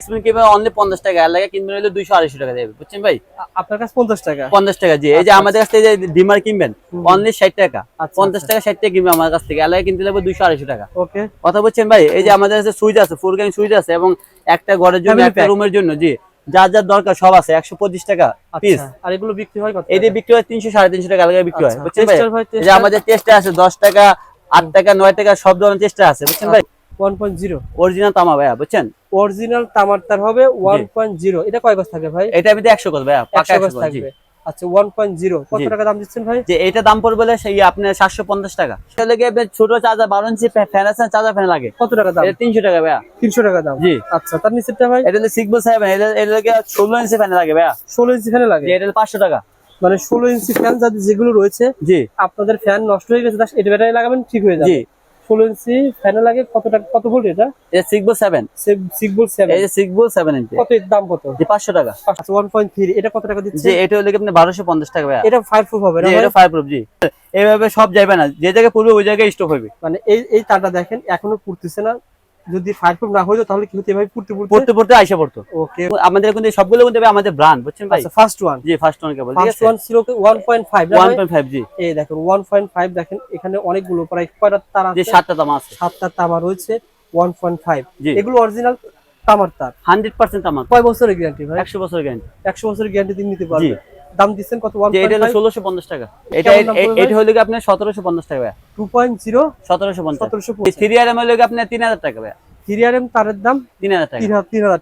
Spin কিনবে only পঞ্চাশ টাকা লাগে কিনবেন হলে দুইশো আড়াইশো টাকা দেবে বুঝছেন ভাই? আপনার কাছে পঞ্চাশ টাকা? পঞ্চাশ টাকা জি। এই যে আচ্ছা, আমাদের কাছ থেকে ডিমার কিনবেন অনলি ষাট টাকা। আচ্ছা, পঞ্চাশ আচ্ছা। টাকা ষাট টাকা কিনবে আমার কাছ থেকে আর কিনতে লাগবে দুইশো আড়াইশো টাকা। ওকে। কথা বলছেন ভাই এই যে আমাদের কাছে সুইচ আছে ফোর গ্যাং সুইচ আছে এবং একটা ঘরের জন্য একটা রুমের জন্য জি। যার যার দরকার সব আছে একশো পঁচিশ টাকা পিস আচ্ছা আর এগুলো বিক্রি হয় বিক্রি হয় তিনশো সাড়ে তিনশো টাকা আলাদা বিক্রি হয় আচ্ছা, বুঝছেন ভাই? যে আমাদের টেস্টে আছে দশ টাকা আট টাকা নয় টাকা সব ধরনের টেস্টে আছে বুঝছেন ভাই? ওয়ান পয়েন্ট জিরো অরিজিনাল তামা ভাইয়া বুঝছেন? অরিজিনাল তামার তার হবে ওয়ান পয়েন্ট জিরো এটা কয় গজ থাকবে ভাই? এটা আমি একশো কত ভাইয়া পাকা একশো একশো গজ থাকবে। আচ্ছা কত টাকা দাম দিচ্ছেন ভাই? যে এটা দাম পড়বে বলে সেই আপনার সাতশো পঞ্চাশ টাকা। সেটা লেগে আপনার ছোট চার্জার বারো ইঞ্চি ফ্যান আছে চার্জার ফ্যান লাগে। কত টাকা দাম? এটা টাকা টাকা দাম। জি। আচ্ছা তার নিচেরটা ভাই? এটা হলে সিক্স সেভেন এটা এটা লেগে ষোলো ইঞ্চি ফ্যান লাগে ইঞ্চি ফ্যানে লাগে? এটা টাকা। মানে ষোলো ইঞ্চি ফ্যান যাদের যেগুলো রয়েছে জি। আপনাদের ফ্যান নষ্ট হয়ে গেছে এটা ব্যাটারি লাগাবেন ঠিক হয়ে যাবে। জি। ষোলো ইঞ্চি ফ্যানে লাগে কত টাকা কত ভোল্ট এটা এটা সেভেন সেভেন এই সেভেন ইঞ্চি কত দাম কত? যে পাঁচশো টাকা। ওয়ান পয়েন্ট থ্রি এটা কত টাকা দিচ্ছে? এটা হলে আপনি বারোশো পঞ্চাশ টাকা এটা ফায়ার প্রুফ হবে না এটা ফায়ার প্রুফ জি। এইভাবে সব যাবে না যে জায়গায় পড়বে ওই জায়গায় স্টপ হবে মানে এই এই তারটা দেখেন এখনও পুড়তেছে না। যদি ফায়ার প্রুফ না হইতো তাহলে কি হতো এভাবে পুড়তে পুড়তে পড়তে পড়তে আইসা পড়তো। ওকে আমাদের কিন্তু সবগুলো কিন্তু আমাদের ব্র্যান্ড বুঝছেন ভাই? আচ্ছা ফার্স্ট ওয়ান জি first one cable first one ছিল one point five one point five জি। এই দেখেন ওয়ান পয়েন্ট ফাইভ দেখেন এখানে অনেকগুলো প্রায় কয়টা তার যে আছে? সাতটা দাম আছে। সাতটা তামা রয়েছে ওয়ান পয়েন্ট ফাইভ জি। এগুলো অরিজিনাল তামার তার। হান্ড্রেড পার্সেন্ট আমার কয় বছরের গ্যারান্টি ভাই? একশো বছর গ্যারান্টি একশো বছরের গ্যারান্টি দিন নিতে পারবে। দাম দিচ্ছেন কত? এটা হলো টাকা। এটা? এটা হলে কি আপনার টাকা ভাই হলে কি আপনার টাকা ভাই তারের দাম? টাকা।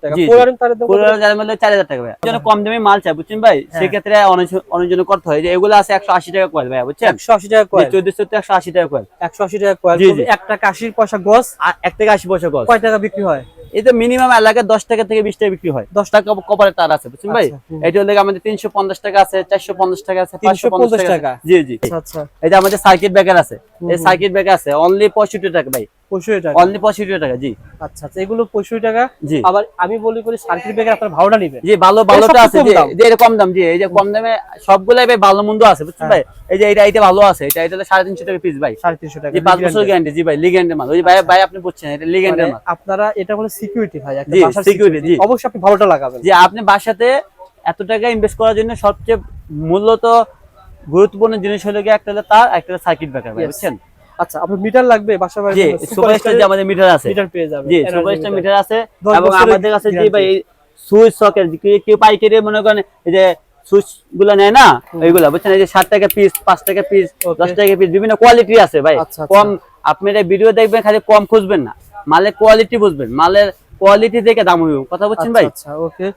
টাকা। তারের দাম টাকা যেন কম দামে মাল চাই বুঝছেন ভাই? হ্যাঁ। করতে হয়। যে এগুলো আছে একশো আশি টাকা কয়েল ভাই বুঝছেন? একশো আশি টাকা কয়েল। টাকা কয়েল। একশো আশি টাকা কয়েল। জি, জি। এক টাকা আশির পয়সা গজ পয়সা গজ কয় টাকা বিক্রি হয়? তো মিনিমাম এলাকায় দশ টাকা থেকে বিশ টাকা বিক্রি হয়। দশ টাকা কপারের তার আছে বুঝছেন ভাই? আচ্ছা, এটা হলে আমাদের তিনশো পঞ্চাশ টাকা আছে চারশো পঞ্চাশ টাকা আছে 350 পাঁচশো পঞ্চাশ টাকা। জি জি। আচ্ছা আচ্ছা। আমাদের সার্কিট ব্রেকার আছে। এই সার্কিট ব্রেকার আছে অনলি পঁয়ষট্টি টাকা ভাই। পঁয়ষট্টি টাকা। অনলি পঁয়ষট্টি টাকা জি। আচ্ছা আচ্ছা এগুলো পঁয়ষট্টি টাকা। জি। আবার আমি বলি করি সার্কিট ব্রেকার আপনার ভাড়াটা নেবেন জি ভালো ভালোটা আছে কম জি। দাম। যে এটা কম দাম জি এই যে কম দামে সবগুলাই ভাই ভালো মন্দ আছে বুঝছেন হ্যাঁ। ভাই? এই যে এটা এটা ভালো আছে এটা এটা সাড়ে তিনশো টাকা পিস ভাই। সাড়ে তিনশো টাকা পাঁচ বছর গ্যারান্টি জি ভাই লিগেন্ডের মাল। ওই ভাই ভাই আপনি বুঝছেন এটা লিগেন্ডের মানে মাল। আপনারা এটা বলে সিকিউরিটি ভাই জি। জি। অবশ্যই আপনি ভালোটা লাগাবেন। আপনি বাসাতে এত টাকা ইনভেস্ট করার জন্য সবচেয়ে মূলত গুরুত্বপূর্ণ জিনিস হলো গিয়ে একটা হলো তার একটা সার্কিট ব্রেকার ভাই বুঝছেন? আচ্ছা আপনার মিটার লাগবে বাসা সুপারস্টার যে আমাদের মিটার আছে। মিটার পেয়ে যাবেন জি সুপারস্টার মিটার আছে এবং আমাদের কাছে ভাই সুইচ কেউ পাইকারি মনে করেন এই যে সুইচগুলা নেয় না ওইগুলা বুঝছেন? এই যে ষাট টাকা পিস পাঁচ টাকা পিস দশ টাকা পিস বিভিন্ন কোয়ালিটি আছে ভাই। আচ্ছা, আচ্ছা। কম ভিডিও দেখবেন খালি কম খুঁজবেন না। মালের কোয়ালিটি বুঝবেন। মালের কোয়ালিটি দেখে দাম হইব। কথা বলছেন ভাই? আচ্ছা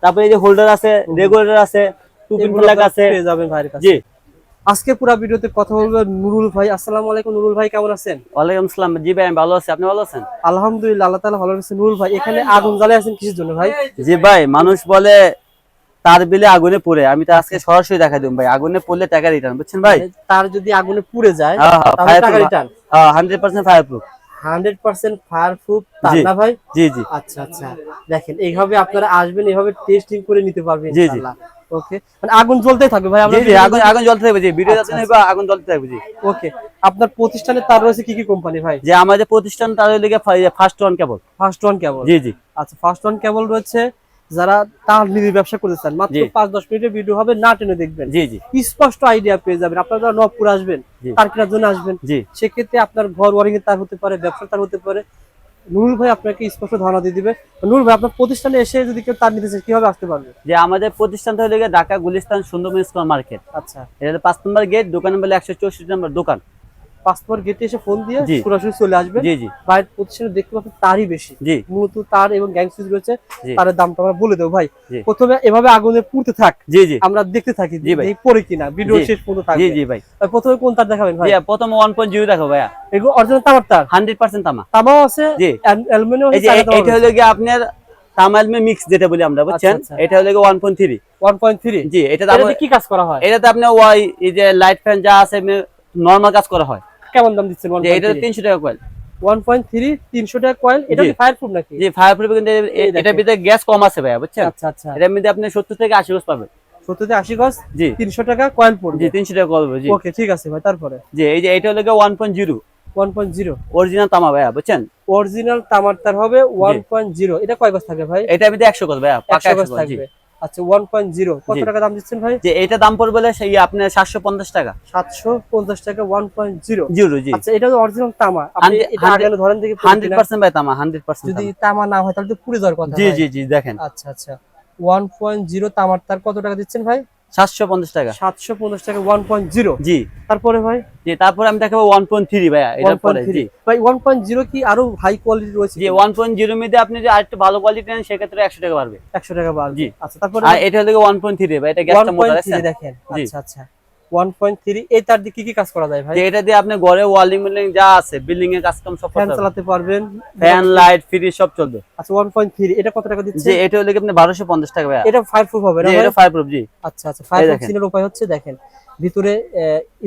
তারপরে এই যে হোল্ডার আছে রেগুলেটর আছে টু পিন প্লাগ আছে। পেয়ে যাবেন ভাইয়ের কাছে। জি। আজকে পুরো ভিডিওতে কথা বলব নুরুল ভাই। আসসালামু আলাইকুম নুরুল ভাই কেমন আছেন? ওয়ালাইকুম আসসালাম। জি ভাই আমি ভালো আছি। আপনি ভালো আছেন? আলহামদুলিল্লাহ আল্লাহ তাআলা ভালো রাখছে নুরুল ভাই এখানে আগুন জ্বালিয়ে আছেন কিসের জন্য ভাই? জি ভাই মানুষ বলে তার বিলে আগুনে পড়ে। আমি তো আজকে সরাসরি দেখা দিম ভাই আগুনে পড়লে টাকা রিটার্ন বুঝছেন ভাই? তার যদি আগুনে পুড়ে যায় হ্যাঁ, হ্যাঁ, তাহলে টাকা return hundred percent fireproof hundred percent fireproof তার না ভাই? জি জি। আচ্ছা আচ্ছা। দেখেন এইভাবে আপনারা আসবেন এইভাবে টেস্টিং করে নিতে পারবেন জি, জি। ইনশাআল্লাহ। ওকে মানে আগুন জ্বলতেই থাকবে ভাই আমরা জি আগুন আগুন জ্বলতে থাকবে জি ভিডিও যাতে নেবে আগুন জ্বলতে থাকবে জি। ওকে আপনার প্রতিষ্ঠানে তার রয়েছে কি কি কোম্পানি ভাই? যে আমাদের প্রতিষ্ঠান তার লেগে first one cable first one cable জি জি। আচ্ছা ফার্স্ট ওয়ান কেবল রয়েছে যারা তার নিজের ব্যবসা করতে চান মাত্র পাঁচ দশ মিনিটের ভিডিও হবে না টেনে দেখবেন। জি জি। স্পষ্ট আইডিয়া পেয়ে যাবেন। আপনারা যারা নবপুর আসবেন। তার কেনার জন্য আসবেন। জি। সেক্ষেত্রে আপনার ঘর ওয়ারিং এর তার হতে পারে ব্যবসা তার হতে পারে। নুরুল ভাই আপনাকে স্পষ্ট ধারণা দিয়ে দিবে। নুরুল ভাই আপনার প্রতিষ্ঠানে এসে যদি কেউ তার নিতে চায় কীভাবে আসতে পারবে? যে আমাদের প্রতিষ্ঠানটা হলো গিয়ে ঢাকা গুলিস্তান সুন্দরবন স্কোয়ার মার্কেট। আচ্ছা। এটা পাঁচ নম্বর গেট দোকান নম্বর একশো চৌষট্টি নম্বর দোকান। পাসপোর্ট গেটে এসে ফোন দিয়ে সরাসরি চলে আসবেন জি জি। ভাইয়ের প্রতিষ্ঠানে দেখতে পাবেন তারই বেশি। জি। মূলত তার এবং গ্যাং সুইচ রয়েছে জি। তার দামটা আমরা বলে দেবো ভাই। প্রথমে এভাবে আগুনে পুড়তে থাক। জি জি। আমরা দেখতে থাকি জি ভাই। পরে কিনা ভিডিও শেষ পর্যন্ত জি থাকবে। জি ভাই। ভাই, প্রথমে কোন তার দেখাবেন ভাই? জি প্রথম ওয়ান পয়েন্ট জিরো দেখো ভাইয়া। এগুলো অরিজিনাল তামার তার? হান্ড্রেড পার্সেন্ট তামা। তামাও আছে জি। অ্যালুমিনিয়াম যে এটা হলো গিয়ে আপনার তামালমে মিক্স যেটা বলি আমরা বুঝছেন? আচ্ছা। এটা হলো গিয়ে ওয়ান পয়েন্ট থ্রি 1.3 জি এটা কি কাজ করা হয়? এটাতে আপনার ওয়াই এই যে লাইট ফ্যান যা আছে নর্মাল কাজ করা হয়। কেমন দাম দিচ্ছেন? এটা 1.3 তিনশো টাকা কয়েল 1.3 300 টাকা কয়েল এটা কি নাকি? জি ফায়ার প্রুফ কিন্তু এ- এই এটার দেখেন। ভিতরে গ্যাস কম আছে বুঝছেন? আচ্ছা আচ্ছা। এটার মধ্যে আপনি সত্তর থেকে আশি গজ পাবেন। 70 থেকে 80 গজ জি। 300 টাকা কয়েল জি টাকা কল জি। ওকে ঠিক আছে ভাই তারপরে? জি এই যে এটা হলো 1.0 অরিজিনাল তামা ভাইয়া বুঝছেন? অরিজিনাল তামার তার হবে ওয়ান পয়েন্ট জিরো এটা কয় গজ থাকবে ভাই? এটা গজ পাকা গজ থাকবে। আচ্ছা ওয়ান পয়েন্ট জিরো কত টাকা দাম দিচ্ছেন ভাই? যে এটা দাম পড়বে সেই আপনার সাতশো পঞ্চাশ টাকা। সাতশো পঞ্চাশ টাকা ওয়ান পয়েন্ট জিরো জিরো জি। আচ্ছা এটা অরিজিনাল তামা। আপনি এটা ধরেন দেখি পুরো হান্ড্রেড কিনা। পার্সেন্ট ভাই তামা হান্ড্রেড পার্সেন্ট যদি তামা। না হয় তাহলে তো পুড়ে যাওয়ার কথা জি জি জি দেখেন। আচ্ছা আচ্ছা। ওয়ান পয়েন্ট জিরো তামার তার কত টাকা দিচ্ছেন ভাই? সাতশো পঞ্চাশ টাকা। সাতশো পঞ্চাশ টাকা ওয়ান পয়েন্ট জিরো জি। তারপরে ভাই? জি তারপরে আমি দেখাবো ওয়ান পয়েন্ট থ্রি ভাইয়া এটার পরে জি। ভাই ওয়ান পয়েন্ট জিরো কি আরও হাই কোয়ালিটি রয়েছে? পয়েন্ট জিরো মধ্যে আপনি যদি আরেকটু ভালো কোয়ালিটি নেন সেক্ষেত্রে একশো টাকা বাড়বে। একশো টাকা বাড়বে। জি। আচ্ছা তারপরে আর এটা হলো ওয়ান পয়েন্ট থ্রি ভাই এটা গ্যাসটা মোটা দেখেন। আচ্ছা আচ্ছা। ওয়ান পয়েন্ট থ্রি এই তার দিয়ে কি কি কাজ করা যায় ভাই? এটা দিয়ে আপনি ঘরে ওয়ালিং বিল্ডিং যা আছে বিল্ডিং এর কাজ কাম সব ফ্যান চালাতে পারবেন। ফ্যান লাইট ফ্রি সব চলবে। আচ্ছা ওয়ান পয়েন্ট থ্রি এটা কত টাকা দিচ্ছে? যে এটা হলে আপনি বারোশো পঞ্চাশ টাকা ভাইয়া। এটা ফায়ার প্রুফ হবে না এটা ফাইভ প্রুফ জি। আচ্ছা আচ্ছা ফায়ার এই প্রুফ দেখেন। সিনের উপায় হচ্ছে দেখেন। ভিতরে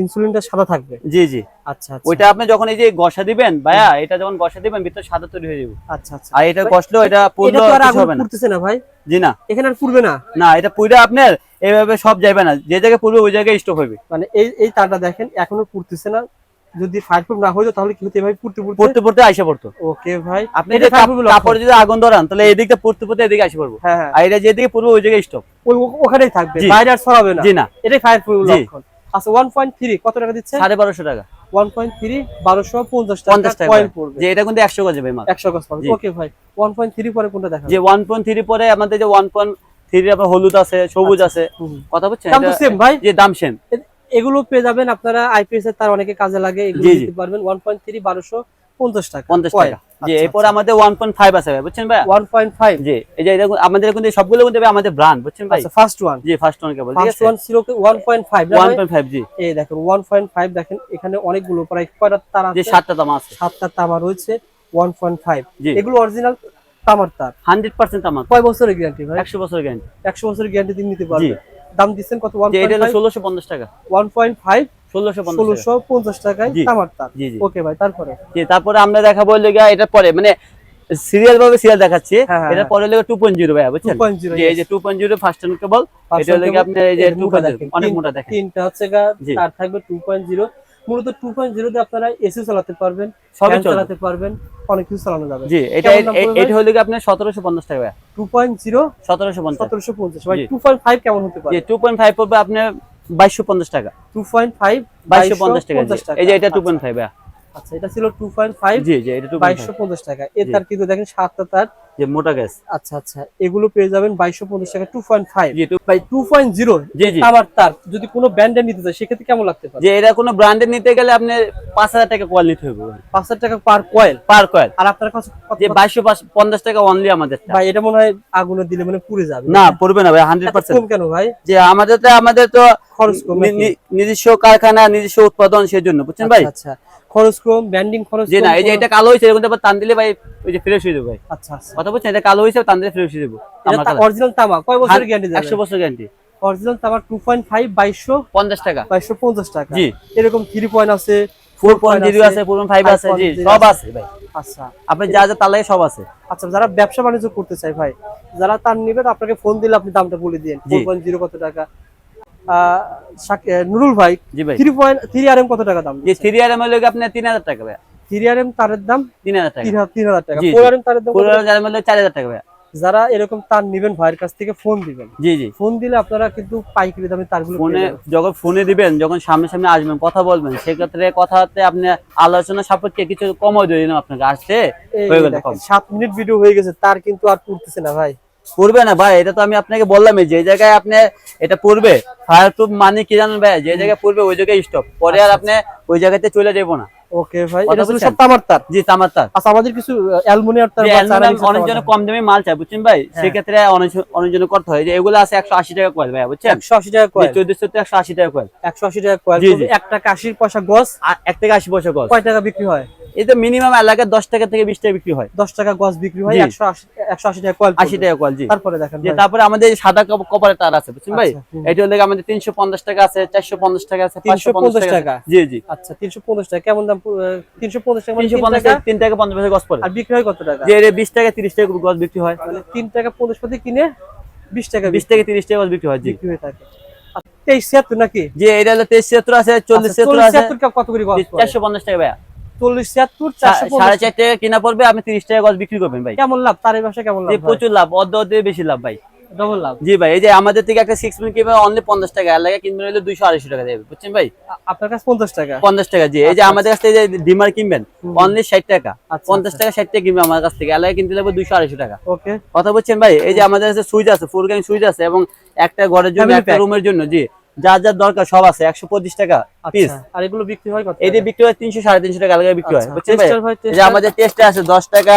ইনসুলিনটা সাদা থাকবে? জি জি। আচ্ছা আচ্ছা। ওইটা আপনি যখন এই যে গসা দিবেন ভাইয়া এটা যখন গসা দিবেন ভিতর সাদা তৈরি হয়ে যাবে। আচ্ছা আচ্ছা। আর এটা কষলেও এটা কিছু হবে না। না ভাই। জি না। এখানে আর পুড়বে না? না এটা পুরো আপনার এইভাবে সব যাবে না। যে জায়গায় পড়বে ওই জায়গায় স্টপ হবে। মানে এই এই তারটা দেখেন এখনও পুড়তেছে না। যদি ফায়ার প্রুফ না হইতো তাহলে কি হতো ভাই পুড়তে পুড়তে? পড়তে পড়তে আইসা পড়তো। ওকে ভাই। আপনি এটা যদি fireproof যদি আগুন ধরান তাহলে এদিকটা পড়তে পড়তে এদিকে আসে পড়ব। হ্যাঁ হ্যাঁ। আর এটা যেদিকে পড়বে ওই জায়গায় স্টপ ওই ওখানেই থাকবে বাইরে আর ছড়াবে না। জি না। এটাই ফায়ার প্রুফ লক্ষণ আচ্ছা ওয়ান পয়েন্ট থ্রি কত টাকা দিচ্ছে? সাড়ে বারোশো টাকা। ওয়ান পয়েন্ট থ্রি বারোশো পঞ্চাশ পঞ্চাশ টাকা। টাকা কয়েল পড়বে। যে এটা কিন্তু একশো গজে ভাই মাল। গজ পাবে ওকে ভাই ওয়ান পয়েন্ট থ্রি পরে কোনটা দেখা যে ওয়ান পয়েন্ট থ্রি পরে আমাদের যে ওয়ান পয়েন্ট থ্রি আপনার হলুদ আছে সবুজ আছে কথা বলছেন? দাম তো সেম ভাই। যে দাম সেম এগুলো পেয়ে যাবেন আপনারা আইপিএস এর তার অনেকে কাজে লাগে এগুলো। দিতে পারবেন ওয়ান পয়েন্ট থ্রি বারোশো পঞ্চাশ টাকা পঞ্চাশ কয়েল। টাকা। যে আচ্ছা, এরপরে আমাদের ওয়ান পয়েন্ট ফাইভ আছে ভাই বুঝছেন ভাই? ওয়ান পয়েন্ট ফাইভ জি এই যে এটা আমাদের কিন্তু সবগুলো কিন্তু আমাদের ব্র্যান্ড বুঝছেন ভাই? আচ্ছা ফার্স্ট ওয়ান জি first one cable first one point five one জি। এই দেখেন ওয়ান পয়েন্ট ফাইভ দেখেন এখানে অনেকগুলো প্রায় কয়টা তার আছে? সাতটা দাম আছে। সাতটা তামা রয়েছে ওয়ান পয়েন্ট ফাইভ জি। এগুলো অরিজিনাল তামার তার। হান্ড্রেড পার্সেন্ট আমার কয় বছরের গ্যারান্টি ভাই? একশো বছর গ্যারান্টি একশো বছরের গ্যারান্টি দিন নিতে পারবে। দাম দিচ্ছেন কত? ওয়ান যে এটা পয়েন্ট হলো ফাইভ ষোলোশো পঞ্চাশ টাকা। ওয়ান টাকায় তামার তার ওকে ভাই তারপরে? জি তারপরে আমরা দেখাবো লেগে এটা পরে মানে সিরিয়াল ভাবে সিরিয়াল দেখাচ্ছি। হ্যাঁ, হ্যাঁ, এটা হ্যাঁ। পরে লেগে টু পয়েন্ট জিরো ভাই বুঝছেন? এই যে two point zero first cable এটা হলো আপনার এই যে টু অনেক মোটা দেখেন। তিনটা হচ্ছে তার থাকবে টু পয়েন্ট জিরো মূলত টু পয়েন্ট জিরো আপনারা এসি চালাতে পারবেন সবই চালাতে পারবেন অনেক কিছু চালানো যাবে। জি এটা এটা হলো আপনার সতেরোশো পঞ্চাশ টাকা ভাই টু পয়েন্ট জিরো সতেরোশো পঞ্চাশ। সতেরোশো পঞ্চাশ। ভাই টু পয়েন্ট ফাইভ কেমন হতে পারে? টু পয়েন্ট ফাইভ পড়বে আপনার বাইশশো পঞ্চাশ টাকা। টু পয়েন্ট ফাইভ বাইশশো পঞ্চাশ টাকা। এই যে এটা টু পয়েন্ট ফাইভ আচ্ছা এটা ছিল টু পয়েন্ট ফাইভ জি জি এটা টু পয়েন্ট বাইশশো পঞ্চাশ টাকা। এর জি। তার কিন্তু দেখেন সাতটা তার। যে মোটা গ্যাস আচ্ছা আচ্ছা এগুলো পেয়ে যাবেন বাইশশো পঞ্চাশ টাকা টু পয়েন্ট ফাইভ জি টু ভাই টু পয়েন্ট জিরো জি জি। আমার তার। যদি কোনো ব্র্যান্ডের নিতে চায় সেক্ষেত্রে কেমন লাগতে পারে? যে এটা কোনো ব্র্যান্ডের নিতে গেলে আপনি পাঁচ হাজার টাকা কোয়াল নিতে হবে। পাঁচ হাজার টাকা পার কয়েল পার কয়েল আর আপনার কাছে যে বাইশশো পঞ্চাশ টাকা অনলি আমাদের ভাই এটা মনে হয় আগুনে দিলে মানে পুড়ে যাবে। না পড়বে না ভাই হান্ড্রেড এত পার্সেন্ট কম কেন ভাই? যে আমাদের তো আমাদের তো খরচ কম নিজস্ব কারখানা নিজস্ব উৎপাদন সেজন্য বুঝছেন ভাই? আচ্ছা, আচ্ছা। খরচ কম ব্যান্ডিং খরচ যে না এই যে এটা কালো এরকম আবার টান দিলে ভাই ওই যে ফ্রেশ হয়ে যাবে ভাই। আচ্ছা আচ্ছা। কথা বলছেন এটা কালো টান দিলে ফ্রেশ হয়ে যাব। এটা অরিজিনাল তামা কয় বছরের গ্যারান্টি একশো দেবে বছর গ্যারান্টি অরিজিনাল তামা টু পয়েন্ট ফাইভ বাইশশো পঞ্চাশ টাকা। বাইশশো পঞ্চাশ টাকা। জি। এরকম থ্রি পয়েন্ট আছে ফোর পয়েন্ট জিরো আছে ফোর পয়েন্ট ফাইভ আছে জি সব আছে। ভাই। আচ্ছা। আপনি যা যা তার সব আছে। আচ্ছা যারা ব্যবসা বাণিজ্য করতে চায় ভাই যারা তার নিবে আপনাকে ফোন দিলে আপনি দামটা বলে দিন জি। ফোর পয়েন্ট জিরো কত টাকা? নুরুল ভাই জি ভাই। থ্রি পয়েন্ট থ্রি আর এম কত টাকা দাম থ্রি আর এম হলে আপনার তিন হাজার টাকা ভাই থ্রি আর এম তারের দাম তিন হাজার টাকা। তিন হাজার টাকা। ফোর আর এম তারের দাম কত? পনেরো টাকা? হলে চার হাজার টাকা ভাই যারা এরকম তার নিবেন ভাইয়ের কাছ থেকে ফোন দিবেন। জি জি। ফোন দিলে আপনারা কিন্তু পাইকারি দামে তারগুলো ফোনে যখন ফোনে দিবেন যখন সামনে সামনে আসবেন কথা বলবেন সেক্ষেত্রে কথাতে আপনি আলোচনা সাপেক্ষে কিছু কমও দিয়ে দিলাম আপনাকে। এই হয়ে গেল মিনিট ভিডিও হয়ে গেছে তার কিন্তু আর পড়তেছে না ভাই। পড়বে না ভাই এটা তো আমি আপনাকে বললাম যে জায়গায় আপনি এটা পড়বে ফায়ার প্রুফ মানে কি জানেন ভাই যে জায়গায় পড়বে ওই জায়গায় স্টপ পরে আর আপনি ওই জায়গাতে চলে যাব না। ওকে ভাই এটা সব তামার তার। জি তামার তার। আচ্ছা আমাদের কিছু অ্যালুমিনিয়াম তার ceramics এর কম দামে মাল চায় বুঝছেন ভাই? হ্যাঁ। সেক্ষেত্রে অনেক অনেকজন করতে হয় যে এগুলো আছে একশো আশি টাকা কয়েল ভাই বুঝছেন? একশো আশি টাকা কয়েল। চোদ্দশো তো একশো আশি টাকা কয়েল। একশো আশি টাকা কয়েল। জি, জি। এক টাকা আশির পয়সা গজ আর এক থেকে আশি পয়সা গজ কয় টাকা বিক্রি হয়? এই তো মিনিমাম এলাকায় দশ টাকা থেকে বিশ টাকা বিক্রি হয়। দশ টাকা গজ বিক্রি হয় একশো আশি টাকা আশি টাকা কয়েল জি। তারপরে দেখেন তারপরে আমাদের সাদা কপ- কপারের তার আছে বুঝছেন ভাই? আচ্ছা, এটা হলে আমাদের তিনশো পঞ্চাশ টাকা আছে চারশো পঞ্চাশ টাকা আছে 350 পঞ্চাশ টাকা। জি জি। আচ্ছা তিনশো পঞ্চাশ টাকা। কেমন দাম তিনশো পঞ্চাশ টাকা মানে তিনশো তিন পঞ্চাশ টাকা? তিন টাকা পঞ্চাশ পয়সা গছ পড়ে। আর বিক্রি হয় কত টাকা? যে বিশ টাকা তিরিশ টাকা গছ বিক্রি হয়। মানে তিন টাকা পঞ্চাশ পতি কিনে বিশ টাকা বিশ টাকা তিরিশ টাকা গছ বিক্রি হয় জি। বিক্রি হয়ে থাকে। তেইশ ছিয়াত্তর নাকি? যে এটা হলো তেইশ ছিয়াত্তর আছে চল্লিশ আচ্ছা, ছিয়াত্তর আছে কত করে চারশো পঞ্চাশ টাকা ভাইয়া। চল্লিশ ছিয়াত্তর সাড়ে চার টাকা কিনা পড়বে আপনি তিরিশ টাকা গজ বিক্রি করবেন ভাই। কেমন লাভ? তার এই ব্যবসা কেমন লাভ প্রচুর লাভ অর্ধ অর্ধেক বেশি লাভ ভাই। ডবল লাভ। জি ভাই এই যে আমাদের থেকে একটা সিক্স মিনিট কিনবে অনলি পঞ্চাশ টাকা। লাগে কিনবেন হলে দুইশো আড়াইশো টাকা দেবে বুঝছেন ভাই? আপনার কাছে পঞ্চাশ টাকা? পঞ্চাশ টাকা জি। এই যে আমাদের কাছ থেকে ডিমার কিনবেন অনলি ষাট টাকা। আচ্ছা, পঞ্চাশ টাকা ষাট টাকা কিনবে আমার কাছ থেকে। কিনতে লাগবে দুইশো আড়াইশো টাকা। ওকে। কথা বলছেন ভাই এই যে আমাদের কাছে সুইচ আছে ফুল গ্যাং সুইচ আছে এবং একটা ঘরের জন্য একটা রুমের জন্য জি। যা যা দরকার সব আছে একশো পঁচিশ টাকা পিস আচ্ছা আর এগুলো বিক্রি হয় এটি বিক্রি হয় তিনশো সাড়ে তিনশো টাকা আলাদা বিক্রি হয় আচ্ছা, বুঝছেন ভাই? আমাদের টেস্টে আছে দশ টাকা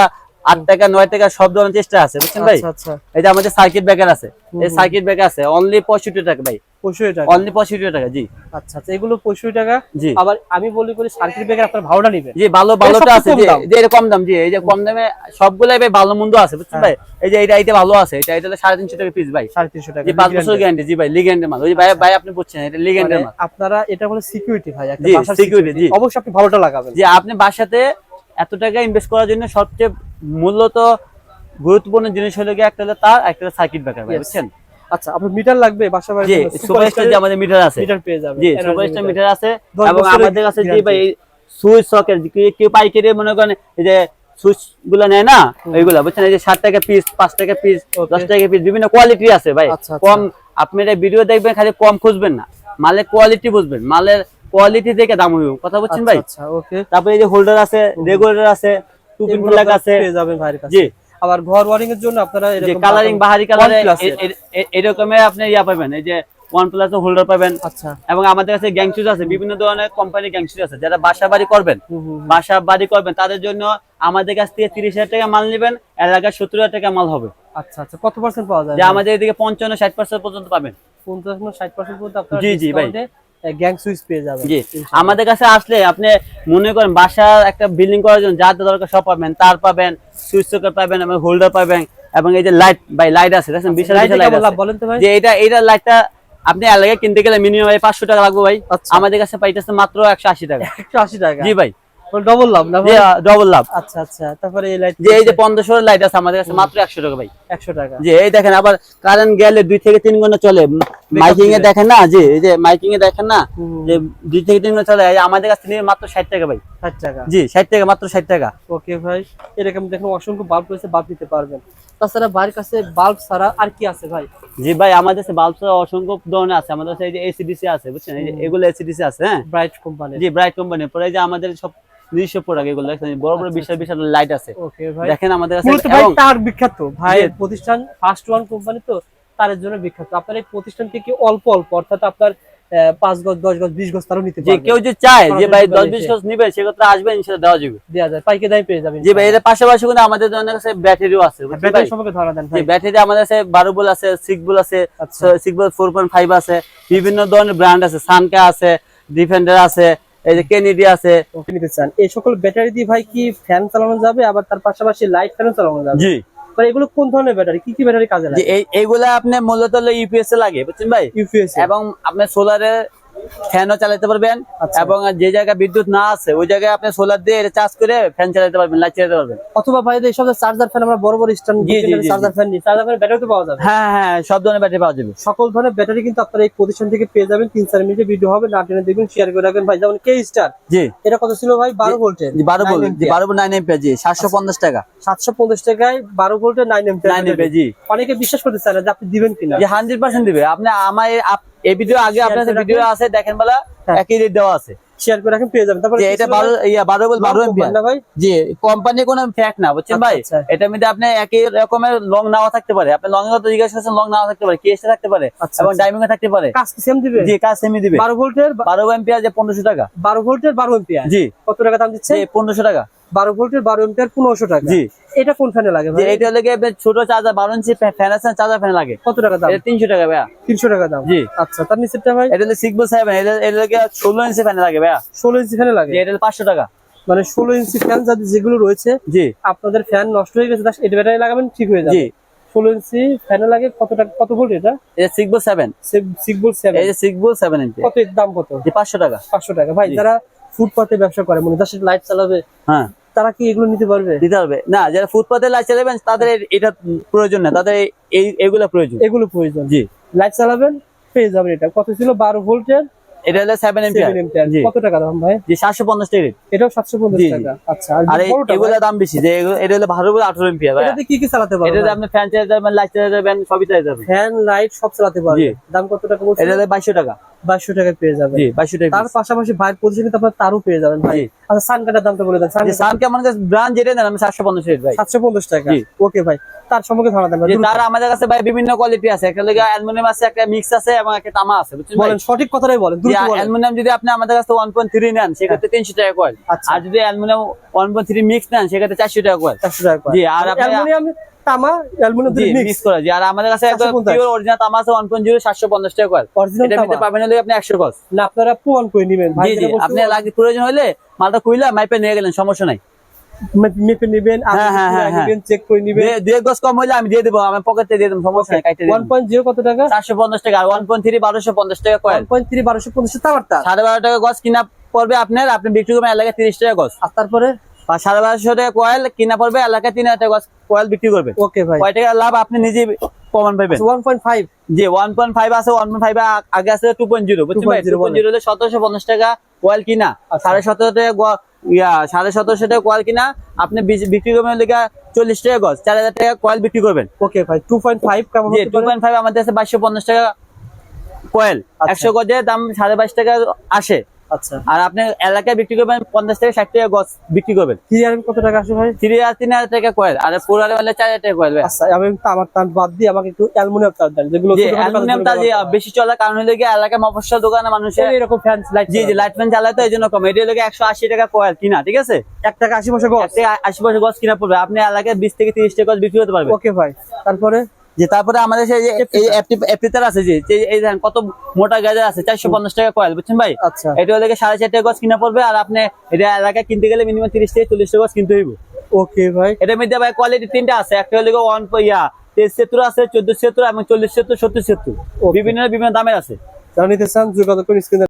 আট টাকা নয় টাকা সব ধরনের চেষ্টা আছে বুঝছেন ভাই? আচ্ছা আচ্ছা। এই যে আমাদের সার্কিট ব্রেকার আছে এই সার্কিট ব্রেকার আছে অনলি পঁয়ষট্টি টাকা ভাই। পঁয়ষট্টি অনলি পঁয়ষট্টি টাকা জি। আচ্ছা আচ্ছা এগুলো পঁয়ষট্টি টাকা। জি। আবার আমি বলি করি সার্কিট ব্রেকার আপনার ভাড়াটা নিবেন জি ভালো ভালোটা আছে কম জি দাম। যে এটা কম দাম জি এই যে কম দামে সবগুলাই ভাই ভালো মন্দ আছে বুঝছেন ভাই? এই যে এটা এটা ভালো আছে এটা এটা হলো সাড়ে তিনশো টাকা পিস ভাই। সাড়ে তিনশো টাকা পাঁচ বছর গ্যারান্টি জি ভাই লিগ্যান্ডের মাল। ওই যে ভাই ভাই আপনি বুঝছেন এটা লিগ্যান্ডের মানে মাল। আপনারা এটা বলে সিকিউরিটি ভাই জি। জি। অবশ্যই আপনি ভালোটা লাগাবেন। যে আপনি বাসাতে এত টাকা ইনভেস্ট করার জন্য সবচেয়ে মূলত গুরুত্বপূর্ণ জিনিস হলো গিয়ে একটা হলো তার একটা সার্কিট ব্রেকার বুঝছেন? আচ্ছা আপনার মিটার লাগবে বাসা জি স্টার যে আমাদের মিটার আছে। মিটার পেয়ে যাবেন জি মিটার আছে এবং আমাদের কাছে guarantee। ভাই সুইচ সকেট কেউ পাইকারি মনে করেন এই যে সুইচগুলো নেয় না এইগুলা বুঝছেন? এই যে ষাট টাকা পিস পাঁচ টাকা পিস. দশ টাকা পিস বিভিন্ন কোয়ালিটি আছে ভাই। আচ্ছা, আচ্ছা। কম আপনি ভিডিও দেখবেন খালি কম খুঁজবেন না। মালের কোয়ালিটি বুঝবেন। মালের কোয়ালিটি দেখে দাম হইব কথা বুঝছেন ভাই? আচ্ছা ওকে তারপরে এই যে হোল্ডার আছে রেগুলেটর আছে টু পিন আপনারা আছে। পেয়ে যাবেন ভাইয়ের কাছে। জি। আবার ঘর ওয়ারিং এর জন্য আপনারা এরকম কালারিং বাহারি কালারে OnePlus এর। আপনি ইয়া পাবেন এই যে ওয়ান প্লাস হোল্ডার পাবেন। আচ্ছা। এবং আমাদের কাছে গ্যাংশুজ আছে বিভিন্ন ধরনের কোম্পানি গ্যাংশুজ আছে যারা বাসা বাড়ি করবেন। বাসা বাড়ি করবেন তাদের জন্য আমাদের কাছ থেকে তিরিশ হাজার টাকা মাল নেবেন এলাকায় সত্তর হাজার টাকা মাল হবে। আচ্ছা আচ্ছা কত পার্সেন্ট পাওয়া যায় যে আমাদের এদিকে পঞ্চান্ন ষাট পার্সেন্ট পর্যন্ত পাবেন। পঞ্চাশ না ষাট পার্সেন্ট পর্যন্ত জি, জি, ভাই। গ্যাং সুইচ পেয়ে যাবেন আমাদের কাছে আসলে আপনি মনে করেন বাসার একটা বিল্ডিং করার জন্য যা যা দরকার সব পাবেন। তার পাবেন সুইচ পাবেন এবং হোল্ডার পাবেন এবং এই যে লাইট বাই লাইট আছে দেখেন বিশাল লাইটে বিশাল লাইট বলেন তো ভাই। যে এটা এটা লাইটটা আপনি এলাকায় কিনতে গেলে মিনিমাম পাঁচশো টাকা লাগবে ভাই। আচ্ছা। আমাদের কাছে পাইতেছে মাত্র একশো আশি টাকা। একশো আশি টাকা। জি ভাই। ডবল লাভ না যে ভাই ডবল লাভ আচ্ছা আচ্ছা তারপরে এই লাইট যে এই যে পনেরোশো লাইট আছে আমাদের কাছে মাত্র একশো টাকা ভাই। একশো টাকা। যে এই দেখেন আবার কারেন্ট গেলে দুই থেকে তিন ঘণ্টা চলে। মাইকিং এ দেখেন না যে এই যে মাইকিং এ দেখেন না যে দুই থেকে তিন ঘণ্টা চলে আমাদের কাছে নিয়ে মাত্র ষাট টাকা ভাই। ষাট টাকা। জি ষাট টাকা মাত্র ষাট টাকা। ওকে ভাই এরকম দেখুন অসংখ্য বাল্ব রয়েছে বাল্ব নিতে পারবেন। তাছাড়া ভাইয়ের কাছে বাল্ব ছাড়া আর কি আছে ভাই? জি ভাই আমাদের কাছে বাল্ব অসংখ্য ধরনের আছে। আমাদের কাছে এই যে এসিডিসি আছে বুঝছেন? এগুলো এসিডিসি আছে হ্যাঁ? ব্রাইট কোম্পানি জি ব্রাইট কোম্পানি পরে যে আমাদের সব নিজস্ব প্রোডাক্ট এগুলো। বড় বড় বিশাল বিশাল লাইট আছে। দেখেন আমাদের কাছে তার বিখ্যাত। ভাই প্রতিষ্ঠান ফার্স্ট ওয়ান কোম্পানি তো তার জন্য বিখ্যাত। আপনার এই প্রতিষ্ঠান থেকে অল্প অল্প? অর্থাৎ আপনার পাঁচ গজ দশ গজ বিশ গজ তারও নিতে যে কেউ যে চায় যে ভাই দশ বিশ গজ নিবে আসবে ইনশাল্লাহ দেওয়া যাবে। দেওয়া যায় পাইকে দামে পেয়ে যাবেন জি ভাই এর পাশাপাশি কিন্তু আমাদের জন্য কাছে ব্যাটারিও আছে ব্যাটারি সম্পর্কে ধারণা দেন ভাই। ব্যাটারি আমাদের কাছে বারো বল আছে সিক্স বল আছে আচ্ছা। Six ball four point five আছে বিভিন্ন ধরনের ব্র্যান্ড আছে সানকা আছে ডিফেন্ডার আছে এই যে কেনিডি আছে। নিতে চান। এই সকল ব্যাটারি দিয়ে ভাই কি ফ্যান চালানো যাবে? আবার তার পাশাপাশি লাইট ফ্যানও চালানো যাবে? জি। এগুলো কোন ধরনের ব্যাটারি? কি কি ব্যাটারি কাজে লাগে? এইগুলা আপনি মূলত ইউপিএস এ লাগে বুঝছেন ভাই? ইউপিএস এবং আপনি সোলারে ফ্যানও চালাতে পারবেন আচ্ছা। এবং যে জায়গায় বিদ্যুৎ না আছে ওই জায়গায় আপনি সোলার দিয়ে এটা চার্জ করে ফ্যান চালাতে পারবেন লাইট চালাতে পারবেন। অথবা ভাই এই সব চার্জার ফ্যান আমরা বড় বড় স্ট্যান্ড জি, জি, জি, চার্জার ফ্যান নিই। চার্জার ফ্যান ব্যাটারি তো পাওয়া যাবে। হ্যাঁ হ্যাঁ সব ধরনের ব্যাটারি পাওয়া যাবে। সকল ধরনের ব্যাটারি কিন্তু আপনারা এই প্রতিষ্ঠান থেকে পেয়ে যাবেন। তিন চার মিনিটে ভিডিও হবে না টেনে দেখবেন শেয়ার করে রাখবেন। ভাই যেমন কে স্টার জি। এটা কত ছিল ভাই? বারো ভোল্টের জি, বারো বল জি বারো বল নাইন এমপিয়ার জি সাতশো পঞ্চাশ টাকা। সাতশো পঞ্চাশ টাকায় বারো ভোল্টের নাইন এম নাইন এমপিয়ার জি। অনেকে বিশ্বাস করতে চায় না যে আপনি দিবেন কিনা। হান্ড্রেড পার্সেন্ট দিবে। আপনি আমার এই ভিডিও আগে আপনার ভিডিও আছে দেখেন বলা হ্যাঁ। একই রেট দেওয়া আছে। শেয়ার করে রাখেন পেয়ে যাবেন। তারপরে এটা ছিল বারো ভাই? ইয়া বারো বল বারো Long না ভাই। জি কোম্পানি কোনো ফ্যাক্ট না বুঝছেন আচ্ছা, ভাই? আচ্ছা। এটার মধ্যে আপনি একই রকমের লং নাও থাকতে পারে। আপনি লং এর কথা জিজ্ঞাসা করছেন লং নাও থাকতে পারে। থাকতে পারে আচ্ছা, এবং আচ্ছা। ডাইমিং থাকতে পারে। কাজ কি সেম দিবে? জি কাজ দিবে। ভোল্টের টাকা। ভোল্টের জি। কত টাকা দাম দিচ্ছে টাকা। বারো ভোল্টের বারো এম্পিয়ার পনেরোশো টাকা। জি। এটা কোন ফ্যানে লাগে ভাই? এটা লেগে ছোট চার্জার বারো ইঞ্চি ফ্যান আছে চার্জার ফ্যান লাগে। কত টাকা দাম? এটা তিনশো টাকা ভাইয়া। তিনশো টাকা দাম। জি। আচ্ছা তার নিচেরটা ভাই? এটা হলো এটা এটা লেগে ষোলো ইঞ্চি ফ্যান লাগে ভাইয়া। ষোলো ইঞ্চি ফ্যানে লাগে? এটা হলো পাঁচশো টাকা। মানে ষোলো ইঞ্চি ফ্যান যাদের যেগুলো রয়েছে জি। আপনাদের ফ্যান নষ্ট হয়ে গেছে এটা ব্যাটারি লাগাবেন ঠিক হয়ে যাবে। জি। ষোলো ইঞ্চি ফ্যানে লাগে কত টাকা কত ভোল্ট এটা? এই যে ইঞ্চি কত দাম কত? যে পাঁচশো টাকা। পাঁচশো টাকা। ভাই। যারা ফুটপাতে ব্যবসা করে মানে যার লাইট চালাবে হ্যাঁ। তারা কি এগুলো নিতে পারবে? দিতে পারবে। না যারা ফুটপাতে লাইট চালাবেন তাদের এটা প্রয়োজন না তাদের এই এগুলা প্রয়োজন। এগুলো প্রয়োজন। জি। লাইট চালাবেন পেয়ে যাবেন এটা। কত ছিল? বারো ভোল্টের এটা হলো সেভেন এম্পিয়ার কত টাকা দাম ভাই? জি সাতশো পঞ্চাশ টাকা এটাও সাতশো পঞ্চাশ। টাকা। আচ্ছা আর এগুলো দাম বেশি যে এটা হলো ভালো বলে আঠারো এম্পিয়ার ভাই। এটাতে কি কি চালাতে পারবেন এটাতে আপনি ফ্যান চালাতে যাবেন লাইট চালাতে যাবেন সবই চালাতে যাবেন ফ্যান লাইট সব চালাতে। পারবেন। দাম কত টাকা এটা হলো বাইশশো টাকা। বাইশশো টাকা পেয়ে যাবেন। জি বাইশশো টাকা তার পাশাপাশি ভাইয়ের পজিশনে আপনার তারও পেয়ে যাবেন ভাই। আচ্ছা সান কাটার দামটা বলে দেন। সানকে কাছে ব্রান্ড যেটা নেন আমি সাতশো পঞ্চাশ ভাই। সাতশো পঞ্চাশ টাকা। ওকে ভাই তার সম্পর্কে ধারণা দেন। তার আমাদের কাছে ভাই বিভিন্ন কোয়ালিটি আছে। একটা লেগে অ্যালুমিনিয়াম আছে একটা মিক্স আছে এবং একটা তামা আছে বুঝছেন বলেন সঠিক কথাটাই বলেন অ্যালুমিনিয়াম যদি আপনি আমাদের কাছে ওয়ান পয়েন্ট থ্রি নেন সেক্ষেত্রে তিনশো টাকা কয়েল আচ্ছা। আর যদি aluminium one point three mix নেন সেক্ষেত্রে চারশো টাকা কয়েল চারশো টাকা। জি, আর আপনি- তামা অ্যালুমিনিয়াম জি মিক্স করা জি। আর আমাদের কাছে একদম পিওর অরিজিনাল তামা আছে ওয়ান পয়েন্ট জিরো সাতশো পঞ্চাশ টাকা কয়েল অরিজিনাল এটা নিতে পাবেন হলে আপনি একশো গজ না আপনারা করে নেবেন। জি জি আপনি লাগে প্রয়োজন হলে মালটা কুইলা মাইপে নিয়ে গেলেন সমস্যা নাই। মেপে নেবেন হ্যাঁ, হ্যাঁ, হ্যাঁ। চেক করে নেবেন। দুই- দুই গজ কম হইলে আমি দিয়ে দেবো আমি পকেটে দিয়ে দেবো সমস্যা ওয়ান পয়েন্ট জিরো কত টাকা? চারশো পঞ্চাশ টাকা ওয়ান পয়েন্ট থ্রি বারোশো পঞ্চাশ টাকা পয়েন্ট থ্রি বারোশো পঞ্চাশ সাড়ে বারো টাকা গজ কিনা পড়বে আপনার আপনি বিক্রি করবেন এলাকায় তিরিশ টাকা গজ আর তারপরে? আর সাড়ে বারোশো টাকা কয়েল কিনা পড়বে এলাকায় তিন হাজার টাকা কয়েল বিক্রি করবে। ওকে ভাই। কয় টাকা লাভ আপনি নিজে প্রমাণ পাবেন ওয়ান পয়েন্ট ফাইভ যে ওয়ান পয়েন্ট ফাইভ আছে ওয়ান পয়েন্ট ফাইভ আগে আছে টু পয়েন্ট জিরো বুঝছেন ভাই টু পয়েন্ট জিরো সতেরোশো পঞ্চাশ টাকা কয়েল কিনা। সাড়ে সতেরো টাকা ইয়া সাড়ে সতেরোশো টাকা কয়েল কিনা আপনি বিক্রি করবেন লিখা চল্লিশ টাকা গজ চার হাজার টাকা কয়েল বিক্রি করবেন। ওকে ভাই two point five two point five আমাদের আছে বাইশশো পঞ্চাশ টাকা কয়েল আচ্ছা। একশো গজের দাম সাড়ে বাইশ টাকা আসে। আচ্ছা। আর আপনি এলাকায় বিক্রি করবেন পঞ্চাশ থেকে ষাট টাকা গজ বিক্রি করবেন। থ্রি আর কত টাকা আসে ভাই? থ্রি হাজার তিন হাজার টাকা কয়েল। আর ফোর হলে চার হাজার টাকা কয়েল। আচ্ছা আমি তামার তার বাদ দিয়ে আমাকে একটু অ্যালুমিনিয়াম তার দেন যেগুলো কাজের যে বেশি চলার কারণ হলে গিয়ে এলাকায় মফস্বল দোকানে মানুষের এরকম ফ্যান লাইট জি জি লাইট ফ্যান চালায় তো এই জন্য কম। এটি লোকে একশো আশি টাকা কয়েল কিনা ঠিক আছে? এক টাকা আশি পয়সা এক থেকে আশি পয়সা গজ কিনা পড়বে। আপনি এলাকায় বিশ থেকে তিরিশ টাকা গজ বিক্রি করতে পারবেন। ওকে ভাই তারপরে? যে তারপরে আমাদের সেই যে এই অ্যাপ্রিতার আছে যে এই দেখেন কত মোটা গাজার আছে চারশো পঞ্চাশ টাকা কয়েল বুঝছেন ভাই? আচ্ছা। এটা হলে সাড়ে চার টাকা গজ কিনা পড়বে আর আপনি এটা এলাকায় কিনতে গেলে মিনিমাম তিরিশ থেকে চল্লিশ টাকা গজ কিনতে হইব। ওকে ভাই। এটার মধ্যে ভাই কোয়ালিটি তিনটা আছে একটা হলে ওয়ান ইয়া তেইশ সেতুর আছে চোদ্দ সেতুর এবং চল্লিশ সেতুর সত্তর সেতুর. বিভিন্ন বিভিন্ন দামের আছে। নিতে চান যোগাযোগ করুন স্ক্রিনে